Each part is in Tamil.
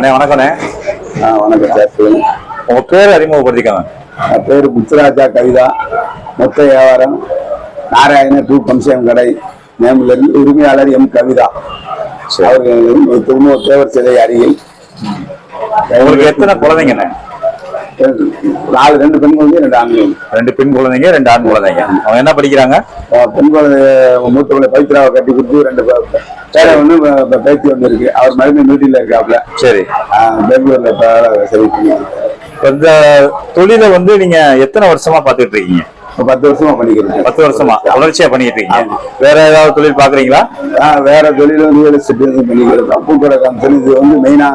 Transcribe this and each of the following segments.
அண்ணே வணக்கண்ணே ஆ, வணக்கம் சார் சொல்லுங்க. உங்க பேர் அறிமுகப்படுத்திக்கோங்க. என் பேர் முத்துராஜா கவிதா. மொத்த வியாபாரம் நாராயண டூ பம்சம் கடை நேமில் இருந்து உரிமையாளர் எம் கவிதா. அவர்கள் திரும்ப தேவர் சிலை அருகில். உங்களுக்கு எத்தனை குழந்தைங்கண்ணே? நாலு ரெண்டு பெண் குழந்தை ரெண்டு ஆண் குழந்தை ரெண்டு பெண் குழந்தைங்க ரெண்டு ஆண் குழந்தைங்க. அவங்க என்ன படிக்கிறாங்க? பெண் குழந்தை மூத்தவங்களை பவித்ராவை கட்டி கொடுத்து ரெண்டு ஒன்று பே- பேத்தி ஒன்று இருக்கு. அவர் மறுபடியும் மீட்டிங்ல இருக்காப்ல. சரி. பெங்களூர்ல இப்ப சரி பண்ணிட்டு இந்த தொழிலை வந்து நீங்க எத்தனை வருஷமா பாத்துட்டு இருக்கீங்க? பத்து வருஷமா பண்ணிக்கிறேன் பத்து வருஷமா? தொடர்ச்சியா பண்ணிட்டு இருக்கீங்க. வேற ஏதாவது தொழில் பாக்குறீங்களா வேற தொழில் வந்து ரியல் எஸ்டேட் வந்து பண்ணிக்கிறோம் பூக்கடை காமிச்சல் இது வந்து மெயினா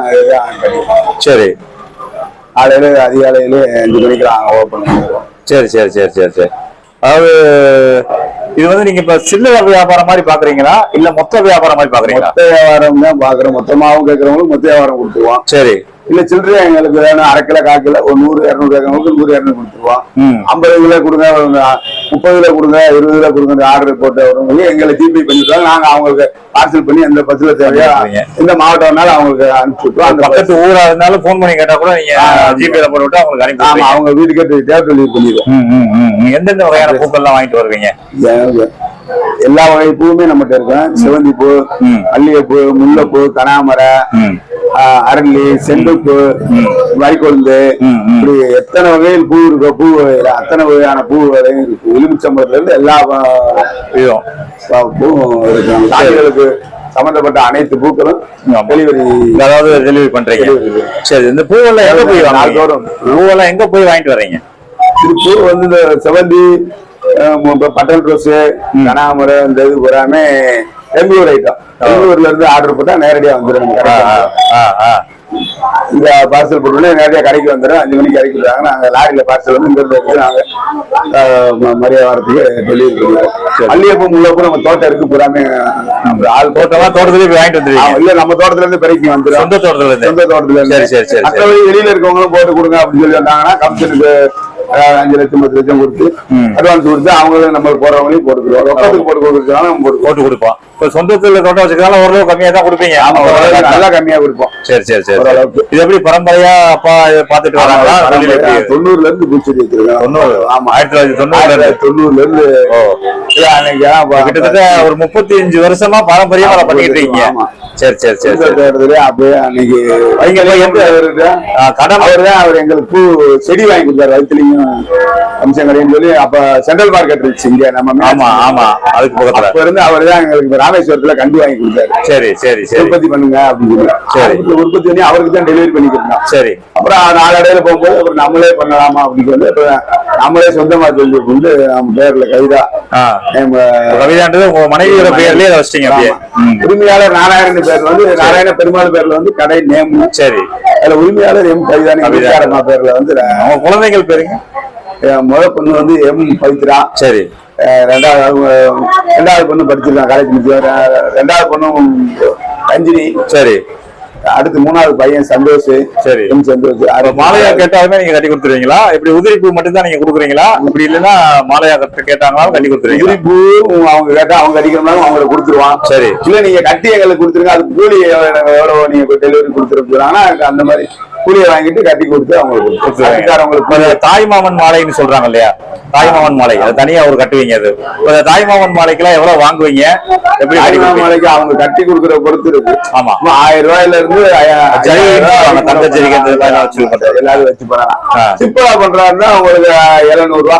சரி. காலையில அதிகாலையில அஞ்சு மணிக்கு ஓப்பன் பண்ணிடுவோம். சரி சரி சரி சரி சரி. அதாவது இது வந்து நீங்க இப்ப சில்லறை வியாபாரம் மாதிரி பாக்குறீங்களா? இல்ல மொத்த வியாபாரம் மாதிரி பாக்குறீங்களா? மொத்த வியாபாரம் தான் பாக்குறோம். மொத்தமாவும் கேட்கறவங்களுக்கு மொத்த வியாபாரம் கொடுத்துருவோம். சரி. இல்ல சில்லறை எங்களுக்கு வேணும் அரை கிலோ கால் கிலோ ஒரு நூறு இரநூறு கேட்கறவங்களுக்கு நூறு இரநூறு கொடுத்துருவோம். ஐம்பது கிலோ கொடுங்க முப்பது கிலோ கொடுங்க இருபது கிலோ கொடுங்க ஆர்டர் போட்டு வரவங்களுக்கு எங்களை ஜிபே பண்ணிடுவாங்க. நாங்க அவங்களுக்கு பார்சல் பண்ணி எந்த பஸ்ல தேவையா. எந்த மாவட்டம்னாலும் அவங்களுக்கு அனுப்பிச்சு விட்டுருவோம். அந்த பக்கத்து ஊரா இருந்தாலும் போன் பண்ணி கேட்டா கூட நீங்க ஜிபேல போட்டு விட்டு அவங்களுக்கு அனுப்பி. அவங்க வீட்டுக்கே தேவை டெலிவரி பண்ணிடுவோம். எந்தெந்த வகையான பூக்கள்லாம் வாங்கிட்டு வருவீங்க? எல்லா வகை பூவுமே நம்மகிட்ட இருக்கும். சிவந்தி பூ. மல்லிகைப்பூ முல்லைப்பூ கனாமரை அரளி செண்டுப்பூ ம். இப்படி எத்தனை வகையில் பூ இருக்கோ பூ அத்தனை வகையான பூ வகையும் இருக்கு. எலுமிச்சம்பழத்துல இருந்து எல்லா பூவும் இருக்கு சாமிகளுக்கு சம்பந்தப்பட்ட அனைத்து பூக்களும். டெலிவரி அதாவது டெலிவரி பண்றீங்க. சரி இந்த பூவெல்லாம் எங்க போய் நாள்தோறும். பூவெல்லாம் எங்க போய் வாங்கிட்டு வர்றீங்க? இது பூ வந்து இந்த செவந்தி பட்டன் ரோஸ் கனாமரம் இந்த இது பூராமே பெங்களூர் ஐட்டம் பெங்களூர்ல இருந்து ஆர்டர் போட்டா நேரடியா வந்துடும். இந்த பார்சல் போட்டோன்னே நேரடியா கடைக்கு வந்துடும் அஞ்சு மணிக்கு கடைக்கு விடுறாங்க நாங்க லாரியில பார்சல் வந்து இங்க இருந்து எடுத்து நாங்க மரியாதை டெலிவரி பண்ணுவோம் மல்லிகைப்பூ முல்லைப்பூ நம்ம தோட்டம் இருக்கு பூராமே. ஆள் தோட்டம் போய் வாங்கிட்டு வந்துருவீங்க. இல்ல நம்ம தோட்டத்துல இருந்து பெருக்கி வந்துடும் சொந்த தோட்டத்துல இருந்து சொந்த தோட்டத்துல இருந்து. சரி, சரி, சரி. மற்றபடி வெளியில இருக்கவங்களும் போட்டு கொடுங்க அப்படின்னு சொல்லி வந்தாங்கன்னா கமிஷனுக்கு அஹ், அஞ்சு லட்சம் பத்து லட்சம் கொடுத்து. அட்வான்ஸ் கொடுத்து அவங்களும் நம்ம போறவங்களையும் ரொக்கத்துக்கு போட்டு கொடுக்குறதுனால நம்ம போட்டு கொடுப்போம். இப்ப சொந்தத்துல தோட்டம் வச்சுக்கிறதால ஓரளவு கம்மியா தான் கொடுப்பீங்க. ஆமா ஓரளவுக்கு நல்லா கம்மியா கொடுப்போம். சரி சரி சரி. இது எப்படி பரம்பரையா அப்பா இதை பாத்துட்டு வராங்களா? தொண்ணூறுல இருந்து பூச்செடி வச்சிருக்கோம். தொண்ணூறு. ஆமா. ஆயிரத்தி தொள்ளாயிரத்தி தொண்ணூறுல தொண்ணூறுல இருந்து கிட்டத்தட்ட ஒரு முப்பத்தி அஞ்சு வருஷமா பாரம்பரியமா பண்ணிட்டு இருக்கீங்க. சரி சரி சரி அப்படியே அன்னைக்கு எல்லாம் எந்த ஆ, கடன் அவர் தான் அவர் எங்களுக்கு பூ செடி வாங்கி கொடுத்தாரு வயிற்றுலையும் அம்சம் கடைன்னு சொல்லி அப்ப சென்ட்ரல் மார்க்கெட் இருந்துச்சு இங்க நம்ம ஆமா ஆமா அதுக்கு பக்கத்துல. அப்ப இருந்து அவர் தான் எங்களுக்கு இந்த ராமேஸ்வரத்துல கண்டு வாங்கி கொடுத்தாரு. சரி சரி சரி. உற்பத்தி பண்ணுங்க அப்படின்னு சொல்லி. சரி. உற்பத்தி- பண்ணி அவருக்கு தான் டெலிவரி பண்ணிக்கிறோம் சரி. அப்புறம் நாளடையில போகும்போது அப்புறம் நம்மளே பண்ணலாமா அப்படின்னு சொல்லி நம்மளே சொந்தமா சொல்லி கொண்டு நம்ம பேர்ல நம்ம கவிதான்றது உங்க மனைவியோட பேர்லயே வச்சிட்டீங்க. உரிமையாளர் நாராயணன் பேர்ல வந்து நாராயண பெருமாள் பேர்ல வந்து கடை நேம். சரி. அதுல உரிமையாளர் எம் கவிதானி கவிதா. கவிதாரம்மா பேர்ல வந்து அவங்க குழந்தைகள் பேருங்க? முதல் பொண்ணு வந்து எம் பவித்ரா. சரி. ரெண்டாவது ரெண்டாவது பொண்ணு படிச்சிருக்காங்க காலேஜ் முடிச்சு. ரெண்டாவது பொண்ணும் ரஞ்சினி. சரி. அடுத்து மூணாவது பையன் சந்தோஷ் சரி. சந்தோஷ் அது மாலையா கேட்டாலுமே நீங்க கட்டி கொடுத்துருவீங்களா? இப்படி உதிரி பூ மட்டும் தான் நீங்க கொடுக்குறீங்களா? இப்படி இல்லைன்னா மாலையா கட்ட கேட்டாங்களாலும் கட்டி கொடுத்துருவீங்களா? உதிரிப்பூ அவங்க கேட்டா அவங்க அடிக்கிறனாலும் அவங்களுக்கு கொடுத்துருவான். சரி. இல்ல நீங்க கட்டி எங்களுக்கு கொடுத்துருங்க அதுக்கு கூலி எவ்வளவு நீங்க டெலிவரி கொடுத்துருக்காங்கன்னா அந்த மாதிரி கூலியை வாங்கிட்டு கட்டி கொடுத்து அவங்களுக்கு கொடுத்துருவீங்க. கட்டிக்காரவங்களுக்கு இப்ப இந்த தாய் மாமன் மாலைன்னு சொல்றாங்க இல்லையா தாய் மாமன் மாலை அது தனியா ஒரு கட்டுவீங்க அது இப்ப இந்த தாய் மாமன் மாலைக்கெல்லாம் எவ்வளவு வாங்குவீங்க எப்படி கொடுப்பீங்க? மலைக்கு அவங்க கட்டி கொடுக்குற பொறுத்து இருக்கு ஆமா ஆயிரம் ரூபாயில இருந்து ரூபாய் தங்க ஜரிகை. எல்லாரும் வச்சு ஆ. சிப்பலா பண்றாருன்னா உங்களுக்கு எழுநூறு ரூபா.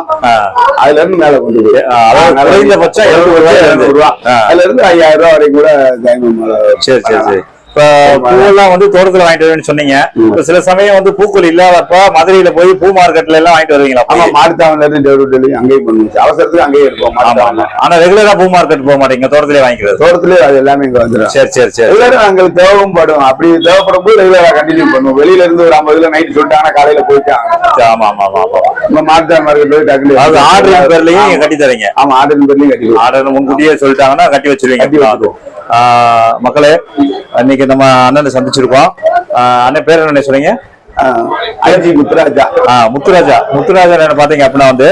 அதுல இருந்து மேல கொண்டு போய் குறைந்தபட்சம் 700 ரூபாயில இருந்து. ரூபா. அதுல இருந்து ஐயாயிரம் ரூபாய் வரைக்கும் கூட டைமண்ட் மேல சரி சரி சரி பூவெல்லாம் வந்து தோட்டத்துல வாங்கிட்டு வருவேன்னு சொன்னீங்க. இப்ப சில சமயம் வந்து பூக்கள் இல்லாதப்ப மதுரையில போய் பூ மார்க்கெட்ல எல்லாம் வாங்கிட்டு வருவீங்களா? ஆமா போய்? மாடுத்தாவன்ல இருந்து டெலிவரி அங்கேயும் பண்ணுச்சு அவசரத்துக்கு அங்கேயே ஆமா ஆனா ரெகுலரா பூ மார்க்கெட் போக மாட்டீங்க தோட்டத்திலே வாங்கிக்கிறது. தோட்டத்திலே அது எல்லாமே இங்க வந்துடும் சரி சரி சரி. ரெகுலரா எங்களுக்கு தேவைப்படும் அப்படி தேவைப்படும் போது ரெகுலரா கண்டினியூ பண்ணுவோம். வெளியில இருந்து ஒரு ஐம்பது கிலோ நைட் சொல்லிட்டாங்கன்னா காலையில போயிட்டாங்க ஆமா ஆமா ஆமா ஆமா. நம்ம மாடுத்தான் மார்க்கெட் போய் டக்குனு அதாவது ஆர்டர் பேர்லயும் கட்டி தரீங்க. ஆமா ஆர்டர் பேர்லயும் கட்டி ஆர்டர் முன்கூட்டியே சொல்லிட்டாங்கன்னா கட்டி வச்சிருவீங்க. கட்டி வச்சிருவோம். இன்னைக்கு நம்ம அண்ணனை சந்திச்சிருக்கோம். அண்ணன் பேர் என்ன சொன்னீங்க? ஐஜி முத்துராஜா. முத்துராஜா. முத்துராஜா என்ன பாத்தீங்க அப்படின்னா வந்து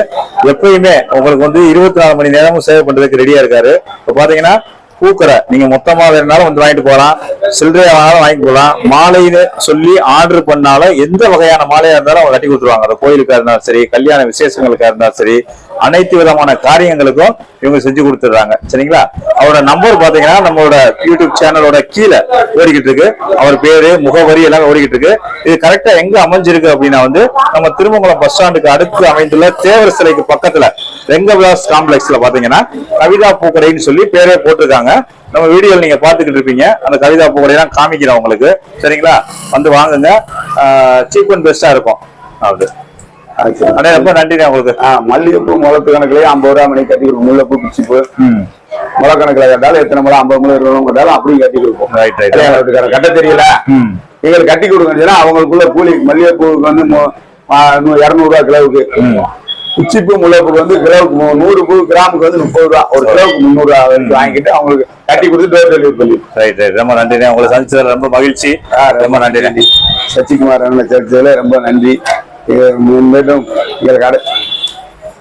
எப்பயுமே உங்களுக்கு வந்து இருபத்தி நாலு மணி நேரமும் சேவை பண்றதுக்கு ரெடியா இருக்காரு. இப்ப பாத்தீங்கன்னா பூக்கரை நீங்க மொத்தமா வேணுனாலும் வந்து வாங்கிட்டு போகலாம். சில்லறை வேணாலும் வாங்கிட்டு போகலாம். மாலைன்னு சொல்லி ஆர்டர் பண்ணாலும் எந்த வகையான மாலையா இருந்தாலும் அவங்க கட்டி கொடுத்துருவாங்க. அந்த கோயிலுக்கா இருந்தாலும் சரி கல்யாண விசேஷங்களுக்கா இருந்தாலும் சரி அனைத்து விதமான காரியங்களுக்கும் இவங்க செஞ்சு கொடுத்துடுறாங்க. சரிங்களா? அவரோட நம்பர் பாத்தீங்கன்னா நம்மளோட யூடியூப் சேனலோட கீழே ஓடிக்கிட்டு இருக்கு. அவர் பேரு முகவரி எல்லாம் ஓடிக்கிட்டு இருக்கு. இது கரெக்டா எங்க அமைஞ்சிருக்கு அப்படின்னா வந்து நம்ம திருமங்கலம் பஸ் ஸ்டாண்டுக்கு அடுத்து அமைந்துள்ள தேவர் சிலைக்கு பக்கத்துல ரெங்கவிலாஸ் காம்ப்ளெக்ஸ்ல பாத்தீங்கன்னா கவிதா பூக்கடைன்னு சொல்லி பேரே போட்டிருக்காங்க. நம்ம வீடியோல நீங்க பாத்துக்கிட்டு இருப்பீங்க. அந்த கவிதா பூக்கடையெல்லாம் காமிக்கிறேன் உங்களுக்கு. சரிங்களா? வந்து வாங்குங்க. சீப் அண்ட் பெஸ்டா இருக்கும். அது. அண்ணே ரொம்ப நன்றிண்ணே உங்களுக்கு. மல்லிகைப்பூ முளப்பு கணக்குலயே ஐம்பது ரூபா மணி கட்டி கொடுப்போம் முல்லைப்பூ பிச்சிப்பூ முளை கணக்குல கேட்டாலும் எத்தனை முளை ஐம்பது முளை இருபது கேட்டாலும் அப்படியும் கட்டி கொடுப்போம் ரைட் ரைட் கட்ட தெரியல. எங்களுக்கு கட்டி கொடுங்கன்னு சொன்னா அவங்களுக்குள்ள கூலி மல்லிகைப்பூவுக்கு வந்து மு- ஆ, நூ- இருநூறு ரூபா கிலோவுக்கு உச்சிப்பூ முல்லைப்பூ வந்து கிலோவுக்கு நூறு பூ கிராமுக்கு வந்து முப்பது ரூபா. ஒரு கிலோவுக்கு முந்நூறு ரூபா வாங்கிட்டு அவங்களுக்கு கட்டி கொடுத்து டோர் டெலிவரி பண்ணி. ரைட் ரைட் ரொம்ப நன்றிண்ணே உங்களை சந்திச்சதுல ரொம்ப மகிழ்ச்சி. ரொம்ப நன்றிண்ணே சச்சிகுமார் அண்ணன் சர்ச்சையில ரொம்ப நன்றி. முன்னேற்றம் எங்களுக்கு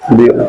முடியும்